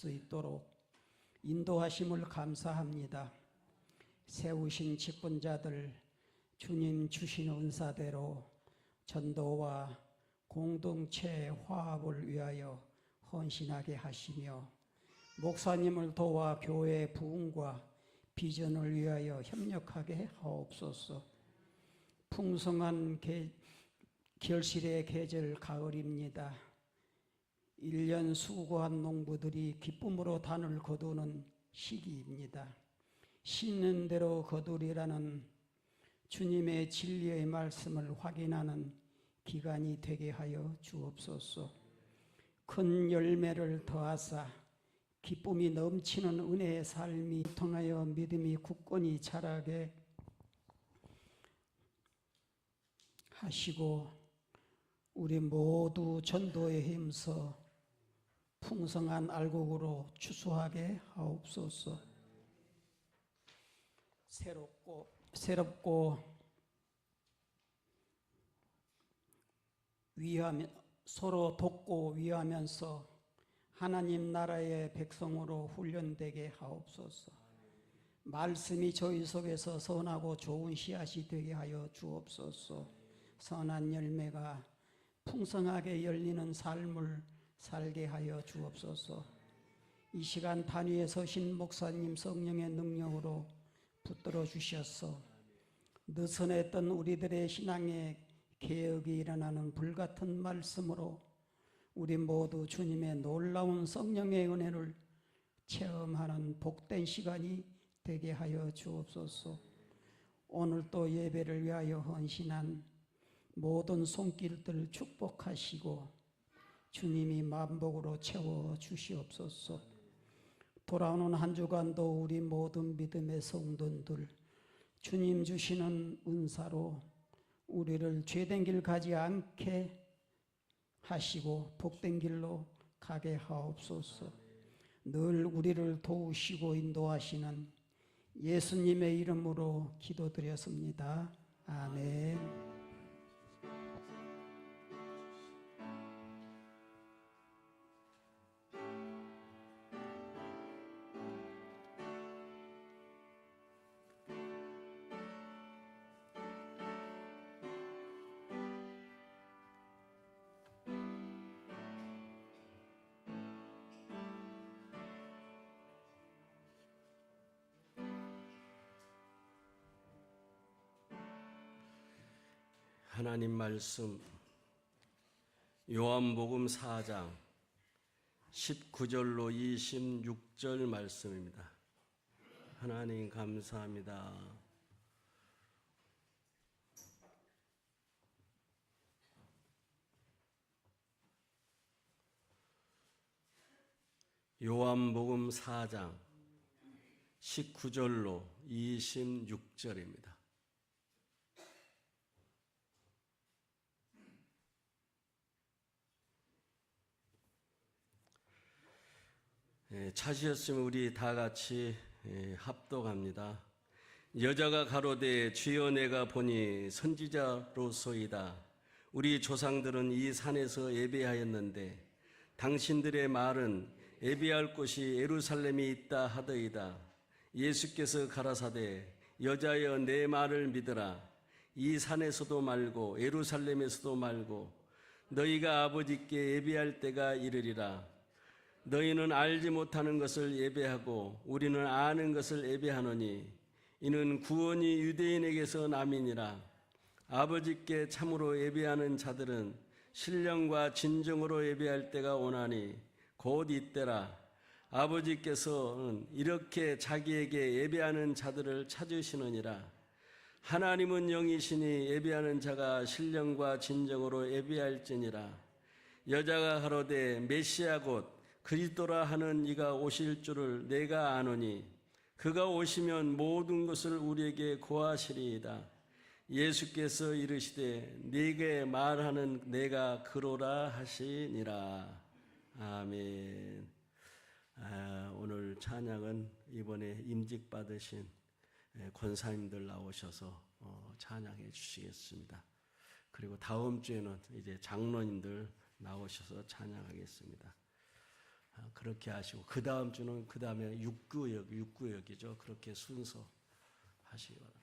수 있도록 인도하심을 감사합니다. 세우신 직분자들 주님 주신 은사대로 전도와 공동체 화합을 위하여 헌신하게 하시며 목사님을 도와 교회 부흥과 비전을 위하여 협력하게 하옵소서. 풍성한 계, 결실의 계절 가을입니다. 1년 수고한 농부들이 기쁨으로 단을 거두는 시기입니다. 심는 대로 거두리라는 주님의 진리의 말씀을 확인하는 기간이 되게 하여 주옵소서. 큰 열매를 더하사 기쁨이 넘치는 은혜의 삶이 통하여 믿음이 굳건히 자라게 하시고 우리 모두 전도에 힘써 풍성한 알곡으로 추수하게 하옵소서. 새롭고 새롭고 위하며 서로 돕고 위하면서 하나님 나라의 백성으로 훈련되게 하옵소서. 말씀이 저희 속에서 선하고 좋은 씨앗이 되게 하여 주옵소서. 선한 열매가 풍성하게 열리는 삶을 살게 하여 주옵소서. 이 시간 단위에 서신 목사님 성령의 능력으로 붙들어 주셨어. 느슨했던 우리들의 신앙의 개혁이 일어나는 불같은 말씀으로 우리 모두 주님의 놀라운 성령의 은혜를 체험하는 복된 시간이 되게 하여 주옵소서. 오늘 또 예배를 위하여 헌신한 모든 손길들 축복하시고 주님이 만복으로 채워 주시옵소서. 돌아오는 한 주간도 우리 모든 믿음의 성도들 주님 주시는 은사로 우리를 죄된 길 가지 않게 하시고 복된 길로 가게 하옵소서. 늘 우리를 도우시고 인도하시는 예수님의 이름으로 기도드렸습니다. 아멘. 하나님 말씀 요한복음 4장 19절로 26절 말씀입니다. 하나님 감사합니다. 요한복음 4장 19절로 26절입니다. 찾으셨으면 우리 다 같이 예, 합독합니다. 여자가 가로되 주여 내가 보니 선지자로소이다. 우리 조상들은 이 산에서 예배하였는데 당신들의 말은 예배할 곳이 예루살렘에 있다 하더이다. 예수께서 가라사대 여자여 내 말을 믿으라. 이 산에서도 말고 예루살렘에서도 말고 너희가 아버지께 예배할 때가 이르리라. 너희는 알지 못하는 것을 예배하고 우리는 아는 것을 예배하노니 이는 구원이 유대인에게서 남이니라. 아버지께 참으로 예배하는 자들은 신령과 진정으로 예배할 때가 오나니 곧 이때라. 아버지께서는 이렇게 자기에게 예배하는 자들을 찾으시느니라. 하나님은 영이시니 예배하는 자가 신령과 진정으로 예배할지니라. 여자가 가로되 메시아 곧 그리스도라 하는 이가 오실 줄을 내가 아노니 그가 오시면 모든 것을 우리에게 고하시리이다. 예수께서 이르시되 네게 말하는 내가 그로라 하시니라. 아멘. 아, 오늘 찬양은 이번에 임직 받으신 권사님들 나오셔서 어, 찬양해 주시겠습니다. 그리고 다음 주에는 이제 장로님들 나오셔서 찬양하겠습니다. 아, 그렇게 하시고 그 다음 주는 그 다음에 육구역 육구역이죠. 그렇게 순서 하시기 바랍니다.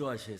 기도하실